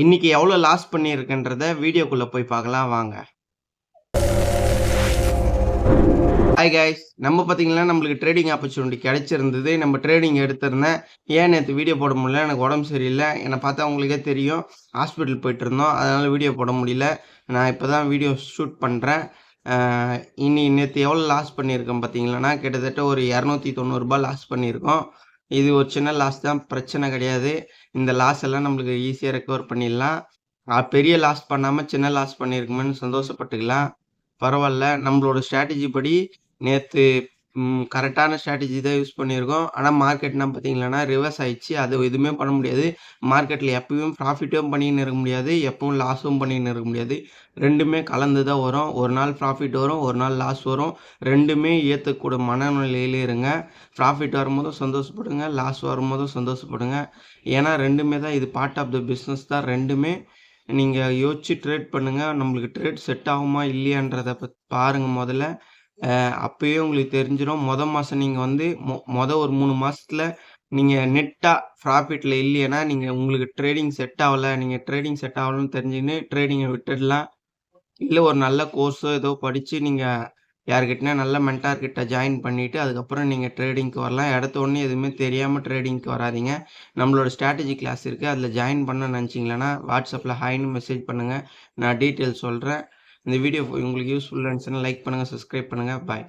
இன்னைக்கு எவ்வளோ லாஸ் பண்ணியிருக்கேன்றத வீடியோக்குள்ள போய் பார்க்கலாம் வாங்க. ஹாய் கைஸ் நம்ம பார்த்தீங்கன்னா நம்மளுக்கு ட்ரேடிங் ஆப்பர்ச்சுனிட்டி கிடைச்சிருந்தது. நம்ம ட்ரேடிங் எடுத்திருந்தேன். ஏன் நேற்று வீடியோ போட முடியல, எனக்கு உடம்பு சரியில்லை என்னை பார்த்தா உங்களுக்கே தெரியும். ஹாஸ்பிட்டல் போயிட்டுருந்தோம். அதனால் வீடியோ போட முடியல. நான் இப்போ தான் வீடியோ ஷூட் பண்ணுறேன் இனி நேற்று எவ்வளோ லாஸ் பண்ணியிருக்கேன் பார்த்தீங்களான்னா, கிட்டத்தட்ட ஒரு இரநூத்தி தொண்ணூறுரூபா லாஸ் பண்ணியிருக்கோம். இது ஒரு சின்ன லாஸ் தான். பிரச்சனை கிடையாது. இந்த லாஸ் எல்லாம் நம்மளுக்கு ஈஸியாக ரெக்கவர் பண்ணிடலாம். பெரிய லாஸ் பண்ணாம சின்ன லாஸ் பண்ணியிருக்கோமேன்னு சந்தோஷப்பட்டுக்கலாம். பரவாயில்ல நம்மளோட ஸ்ட்ராட்டஜி படி நேற்று கரெக்டான ஸ்ட்ராட்டஜி தான் யூஸ் பண்ணியிருக்கோம். ஆனால் மார்க்கெட்னா பார்த்தீங்களான்னா, ரிவர்ஸ் ஆயிடுச்சு. அது எதுவுமே பண்ண முடியாது. மார்க்கெட்டில் எப்பவும் ப்ராஃபிட்டும் பண்ணின்னு இருக்க முடியாது. எப்பவும் லாஸும் பண்ணின்னு இருக்க முடியாது. ரெண்டுமே கலந்து தான் வரும். ஒரு நாள் ப்ராஃபிட் வரும். ஒரு நாள் லாஸ் வரும். ரெண்டுமே ஏற்றக்கூட மனநிலையில இருங்க. ப்ராஃபிட் வரும்போதும் சந்தோஷப்படுங்க. லாஸ் வரும்போதும் சந்தோஷப்படுங்க. ஏன்னா ரெண்டுமே தான் இது பார்ட் ஆஃப் த பிஸ்னஸ் தான் ரெண்டுமே நீங்கள் யோசிச்சு ட்ரேட் பண்ணுங்கள் நம்மளுக்கு ட்ரேட் செட் ஆகுமா இல்லையான்றதை பத் முதல்ல அ அப்பயே உங்களுக்கு தெரிஞ்சிடும் மொத மாதம் நீங்கள் வந்து மொ மொதல் ஒரு 3 மாசத்துல நீங்க நெட்டா ப்ராஃபிட்ல இல்லையன்னா, நீங்கள் உங்களுக்கு ட்ரேடிங் செட் ஆகலை நீங்கள் ட்ரேடிங் செட் ஆகலன்னு தெரிஞ்சுக்கின்னு ட்ரேடிங்கை விட்டுடலாம். இல்லை ஒரு நல்ல கோர்ஸோ ஏதோ படித்து நீங்கள் யார்கிட்டனா நல்ல மென்டார்கிட்ட ஜாயின் பண்ணிவிட்டு அதுக்கப்புறம் நீங்கள் ட்ரேடிங்க்கு வரலாம். எடுத்த உடனே எதுவுமே தெரியாமல் ட்ரேடிங்க்கு வராதீங்க. நம்மளோட ஸ்ட்ராட்டஜி கிளாஸ் இருக்குது அதில் ஜாயின் பண்ண நினச்சிங்களேன்னா வாட்ஸ்அப்பில் ஹாய்னு மெசேஜ் பண்ணுங்கள் நான் டீட்டெயில் சொல்கிறேன் இந்த வீடியோ உங்களுக்கு யூஸ்ஃபுல்லாக இருந்துச்சுன்னா லைக் பண்ணுங்க, சப்ஸ்கிரைப் பண்ணுங்கள் பாய்.